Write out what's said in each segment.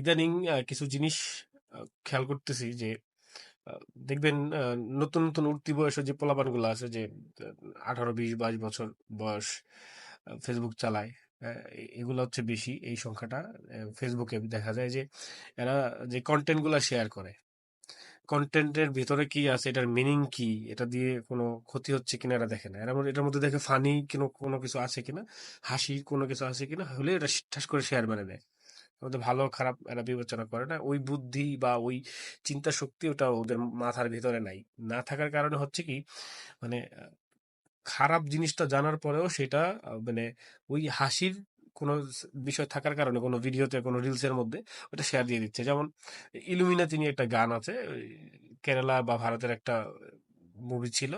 ইদানিং কিছু জিনিস খেয়াল করতেছি যে দেখবেন নতুন, নতুন উঠতি বয়সের যে পোলাপানগুলো আছে যে আঠারো বিশ বাইশ বছর বয়স ফেসবুক চালায়। এগুলো হচ্ছে বেশি এই সংখ্যাটা। ফেসবুকে দেখা যায় যে এরা যে কনটেন্টগুলা শেয়ার করে। কনটেন্ট এর ভেতরে কি আছে, এটার মিনিং কি, এটা দিয়ে কোনো ক্ষতি হচ্ছে কিনা এরা দেখে না। এরা এটার মধ্যে দেখে ফানি কিনো কোনো কিছু আছে কিনা, হাসি কোনো কিছু আছে কিনা, হলে এটা ঠাস করে শেয়ার মেরে দেয়। মধ্যে ভালো খারাপ এরা বিবেচনা করে না। ওই বুদ্ধি বা ওই চিন্তা শক্তি ওটা ওদের মাথার ভেতরে নাই। না থাকার কারণে হচ্ছে কি মানে খারাপ জিনিসটা জানার পরেও সেটা মানে ওই হাসির কোনো বিষয় থাকার কারণে কোনো ভিডিওতে, কোনো রিলসের মধ্যে ওটা শেয়ার দিয়ে দিচ্ছে। যেমন, 'ইলুমিনাতি' নিয়ে একটা গান আছে। কেরালা বা ভারতের একটা মুভি ছিল।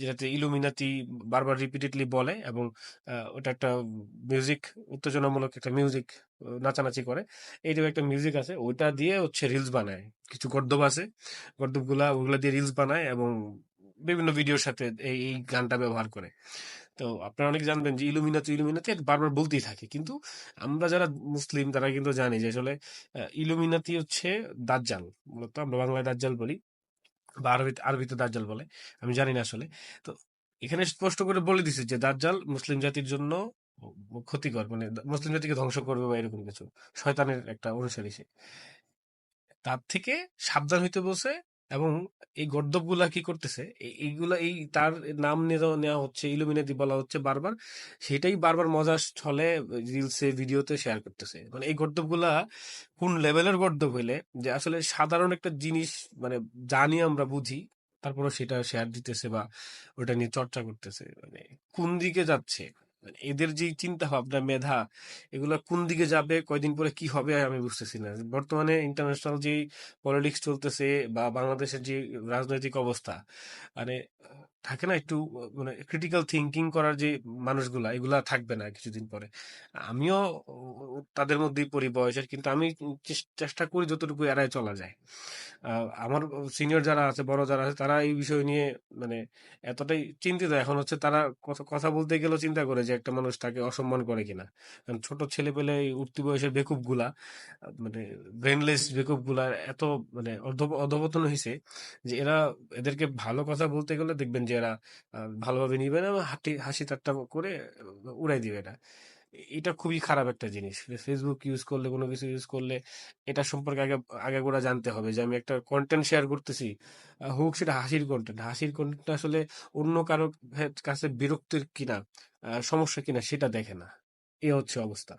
যেটাতে ইলুমিনাতি বারবার রিপিটেডলি বলে এবং ওটা একটা মিউজিক উত্তেজনামূলক একটা মিউজিক নাচানাচি করে। এই টাইপের একটা মিউজিক আছে। ওইটা দিয়ে হচ্ছে রিলস বানায়। কিছু গর্দব আছে। গর্দবগুলা ওগুলা দিয়ে রিলস বানায় এবং বিভিন্ন ভিডিওর সাথে এই, এই গানটা ব্যবহার করে। তো আপনারা অনেক জানবেন যে ইলুমিনাতি, ইলুমিনাতি বারবার বলতেই থাকে। কিন্তু আমরা যারা মুসলিম তারা কিন্তু জানি যে আসলে ইলুমিনাতি হচ্ছে দাজ্জাল। মূলত আমরা বাংলায় দাজ্জাল বলি। বা আরবিতে আরবিতে দাজ্জাল বলে। আমি জানি না আসলে। তো এখানে স্পষ্ট করে বলে দিছে যে দাজ্জাল মুসলিম জাতির জন্য ক্ষতিকর। মানে মুসলিম জাতিকে ধ্বংস করবে বা এরকম কিছু। শয়তানের একটা অনুসারী সে। তার থেকে সাবধান হইতে বলছে এবং এই গর্দভগুলা কি করতেছে? এইগুলা এই তার নাম নেওয়া হচ্ছে, ইলুমিনাতি বলা হচ্ছে বারবার। সেটাই বারবার মজার ছলে রিলসে, ভিডিওতে শেয়ার করতেছে। মানে এই গর্দভগুলা কোন লেভেলের গর্দব হইলে যে আসলে সাধারণ একটা জিনিস মানে জানি আমরা বুঝি, তারপরেও সেটা শেয়ার দিতেছে বা ওটা নিয়ে চর্চা করতেছে। মানে কোন দিকে যাচ্ছে? মানে এদের যে চিন্তা ভাবনা, মেধা এগুলা কোন দিকে যাবে, কয়দিন পরে কি হবে আমি বুঝতেছি না। বর্তমানে ইন্টারন্যাশনাল যে পলিটিক্স চলতেছে বা বাংলাদেশের যে রাজনৈতিক অবস্থা, মানে থাকে না একটু মানে ক্রিটিক্যাল থিঙ্কিং করার যে মানুষগুলা, এগুলা থাকবে না কিছুদিন পরে। আমিও তাদের মধ্যেই পড়ি বয়সের। কিন্তু আমি চেষ্টা করি যতটুকু এড়ায় চলা যায়। আমার সিনিয়র যারা আছে, বড় যারা আছে তারা এই বিষয় নিয়ে মানে এতটাই চিন্তিত এখন হচ্ছে তারা কথা বলতে গেলেও চিন্তা করে যে একটা মানুষ তাকে অসম্মান করে কিনা। কারণ ছোট ছেলে পেলে উঠতি বয়সের বেকুপগুলা মানে ব্রেনলেস বেকুপগুলা এত মানে অধবতন হয়েছে যে এরা এদেরকে ভালো কথা বলতে গেলে দেখবেন যে এরা ভালোভাবে নিবে না হাসি ঠাট্টা করে উড়াই দিবে এটা। এটা খুবই খারাপ একটা জিনিস। ফেসবুক ইউজ করলে, কোনো কিছু ইউজ করলে এটা সম্পর্কে আগে আগে গোড়া জানতে হবে যে আমি একটা কন্টেন্ট শেয়ার করতেছি। হোক সেটা হাসির কন্টেন্ট হাসির কন্টেন্ট আসলে অন্য কারও কাছে বিরক্তির কিনা, সমস্যা কিনা সেটা দেখে না। এ হচ্ছে অবস্থা।